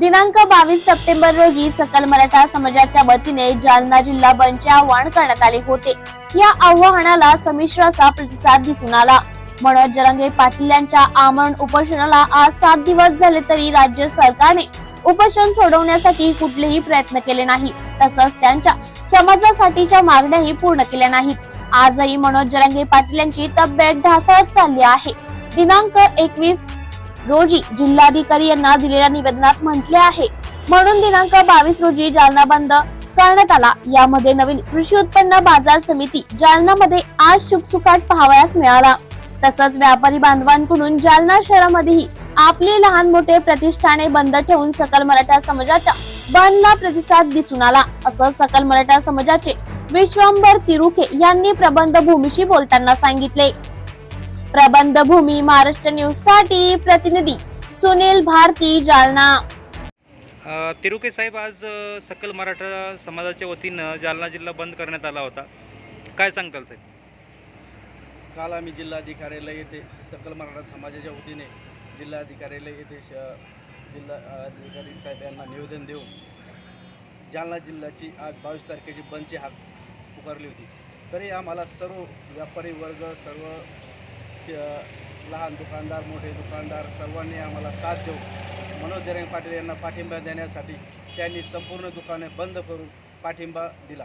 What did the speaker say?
दिनांक बावीस सप्टेंबर रोजी सकल मराठा समाजाच्या वतीने जालना जिल्हा बंदचे आवाहन करण्यात आले होते. या आवाहनाला संमिश्र असा प्रतिसाद दिसून आला. मनोज जरंगे पाटील यांच्या आमरण उपोषणाला आज सात दिवस झाले तरी राज्य सरकारने उपोषण सोडवण्यासाठी कुठलेही प्रयत्न केले नाही. तसंच त्यांच्या समाजासाठीच्या मागण्याही पूर्ण केल्या नाहीत. आजही मनोज जरंगे पाटील यांची तब्येत ढासळत चालली आहे. दिनांक एकवीस रोजी जिल्हाधिकारी यांना दिलेल्या निवेदनात म्हटले आहे. म्हणून दिनांक बावीस रोजी जालना बंद करण्यात आला. यामध्ये नवीन कृषी उत्पन्न बाजार समिती जालनामध्ये आज सुखसुखाट पाहावयास मिळाला. तसंच व्यापारी बांधवांकडून जालना शहरामध्येही आपली लहान मोठे प्रतिष्ठाने बंद ठेवून सकल मराठा समाजाच्या बंदला प्रतिसाद दिसून आला. असं सकल मराठा समाजाचे विश्वंभर तिरुखे यांनी प्रबंध भूमीशी बोलताना सांगितले. प्रबंध भूमी महाराष्ट्र न्यूजसाठी प्रतिनिधी सुनील भारती जालना. तिरुके साहेब आज सकल मराठा समाजाच्या वतीनं जालना जिल्हा बंद करण्यात आला होता. काय सांगताल साहेब? काल आम्ही जिल्हाधिकाऱ्यालय येथे सकल मराठा समाजाच्या वतीने जिल्हाधिकाऱ्यालय येथे श जिल्हा अधिकारी साहेब यांना निवेदन देऊन जालना जिल्ह्याची आज बावीस तारखेची बंदची हाक पुकारली होती. तरी आम्हाला सर्व व्यापारी वर्ग सर्व लहान दुकानदार मोठे दुकानदार सर्वांनी आम्हाला साथ देऊन मनोज जरंग पाटील यांना पाठिंबा देण्यासाठी त्यांनी संपूर्ण दुकाने बंद करून पाठिंबा दिला.